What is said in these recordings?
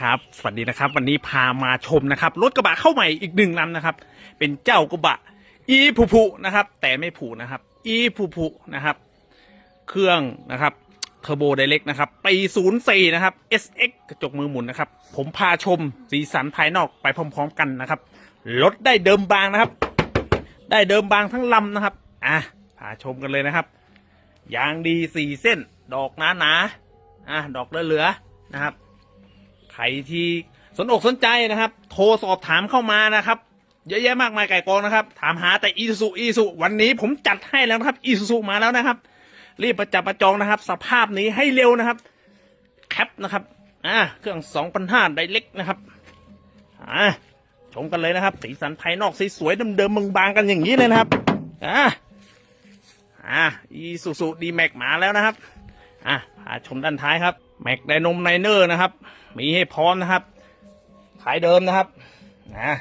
ครับสวัสดีนะครับ วันนี้พามาชมนะครับรถกระบะเข้าใหม่อีกหนึ่งลำนะครับ เป็นเจ้ากระบะ อีผูผูนะครับ แต่ไม่ผูนะครับ อีผูผูนะครับ เครื่องนะครับเทอร์โบไดเล็กนะครับปี04นย์สี่นะครับ SX กระจกมือหมุนนะครับ ผมพาชมสีสันภายนอกไปพร้อมๆกันนะครับรถได้เดิมบางนะครับ ได้เดิมบางทั้งลำนะครับอะพาชมกันเลยนะครับยางดีสี่เส้น ดอกหนาหนาๆอะดอกเหลือๆนะครับ รที่สนอกสนใจนะครับ โทรสอบถามเข้ามานะครับ เยอะแยะมากมายไก่กองนะครับ ถามหาแต่อีซูอีซูวันนี้ผมจัดให้แล้วนะครับอีซูมาแล้วนะครับ รีบประจับประจองนะครับ สภาพนี้ให้เร็วนะครับแคปนะครับอ่าเครื่องสองพันห้าไดเล็กนะครับอ่าชมกันเลยนะครับ สีสันภายนอกสีสวยเดิมๆบางๆกันอย่างนี้เลยนะครับอ่าอ่าอีซูซูดีแม็กมาแล้วนะครับ อะพาชมด้านท้ายครับ แม็กไดนมไนเนอร์นะครับ มีให้พร้อมนะครับท้ายเดิมนะครับนะ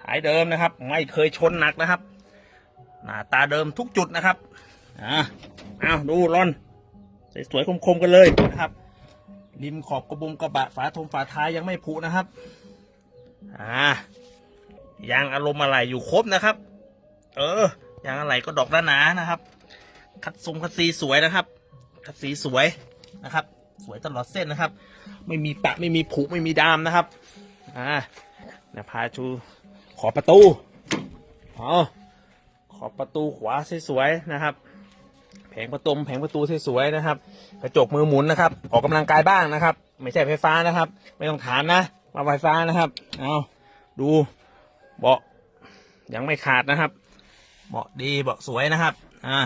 ท้ายเดิมนะครับ ไม่เคยชนหนักนะครับ หน้าตาเดิมทุกจุดนะครับอะเอาดูร่อน สวยๆคมๆกันเลยนะครับ ริมขอบกระบุงกระบะฝาทมฝาท้ายยังไม่ผุนะครับอ่ายางอารมณ์อะไรอยู่ครบนะครับ เออยางอะไรก็ดอกหนาๆนะครับ คัดทรงคัดซีสวยนะครับ คัดสีสวยนะครับ สวยตลอดเส้นนะครับ ไม่มีปะไม่มีผุไม่มีดามนะครับอ่าเนี่ยพาชูขอประตูอ๋อขอประตูขวาสวยๆนะครับ แผงประตูแผงประตูสวยๆนะครับ กระจกมือหมุนนะครับ ออกกำลังกายบ้างนะครับ ไม่ใช่ไฟฟ้านะครับ ไม่ต้องถามนะมาไฟฟ้านะครับเอาดูเบาะยังไม่ขาดนะครับเบาะดีเบาะสวยนะครับ อ่า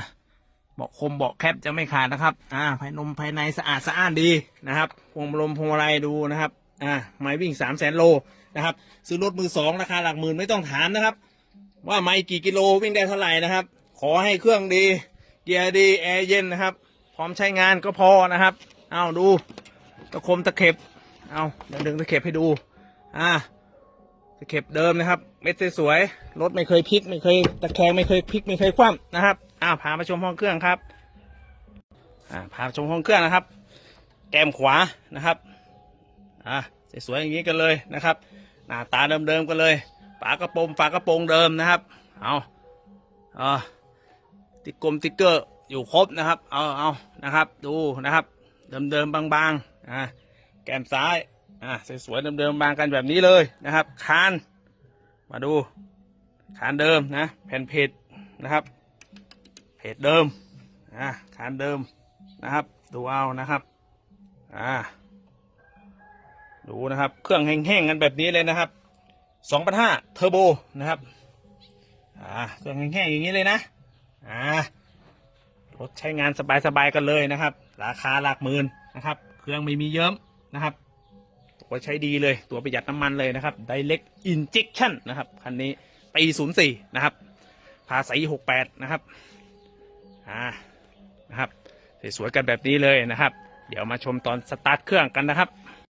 เบาะคมเบาะแคบจะไม่ขาดนะครับ อ่าภายนมภายในสะอาดสะอ้านดีนะครับพวงลมพวงมาลัยดูนะครับ อ่าไม่วิ่งสามแสนโลนะครับ ซื้อรถมือสองราคาหลักหมื่นไม่ต้องถามนะครับ ว่าไม่กี่กิโลวิ่งได้เท่าไหร่นะครับ ขอให้เครื่องดี เกียร์ดีแอร์เย็นนะครับ พร้อมใช้งานก็พอนะครับ เอาดูตะคมตะเข็บ เอาเดี๋ยวดึงตะเข็บให้ดู อ่าตะเข็บเดิมนะครับ เม็ดสวยๆรถไม่เคยพลิกไม่เคยตะแคงไม่เคยพลิกไม่เคยคว่ำนะครับ อ้าวพามาชมห้องเครื่องครับอ่าพาชมห้องเครื่องนะครับ แก้มขวานะครับอ่าสวยๆอย่างนี้กันเลยนะครับ หน้าตาเดิมๆกันเลยฝากระโปรงฝากระโปรงเดิมนะครับเอาเอาติ๊กลมติ๊กเกอร์อยู่ครบนะครับเอาเอานะครับ ดูนะครับ เดิมๆบางๆอ่าแก้มซ้ายอะสวยๆเดิมๆบางกันแบบนี้เลยนะครับคานมาดูคานเดิมนะ แผ่นเพจนะครับ เพจเดิมอะคานเดิมนะครับ ดูเอานะครับอ่าดูนะครับ เครื่องแห้งๆกันแบบนี้เลยนะครับสองพันห้าเทอร์โบนะครับอ่าเครื่องแห้งๆอย่างนี้เลยนะอ่ารถใช้งานสบายๆกันเลยนะครับ ราคาหลักหมื่นนะครับ เครื่องไม่มีเยิ้มนะครับตัวใช้ดีเลยตัวประหยัดน้ำมันเลยนะครับ Direct Injection นะครับ คันนี้ปี04 นะครับภาษี68 นะครับ อ่านะครับสวยๆกันแบบนี้เลยนะครับ เดี๋ยวมาชมตอนสตาร์ทเครื่องกันนะครับ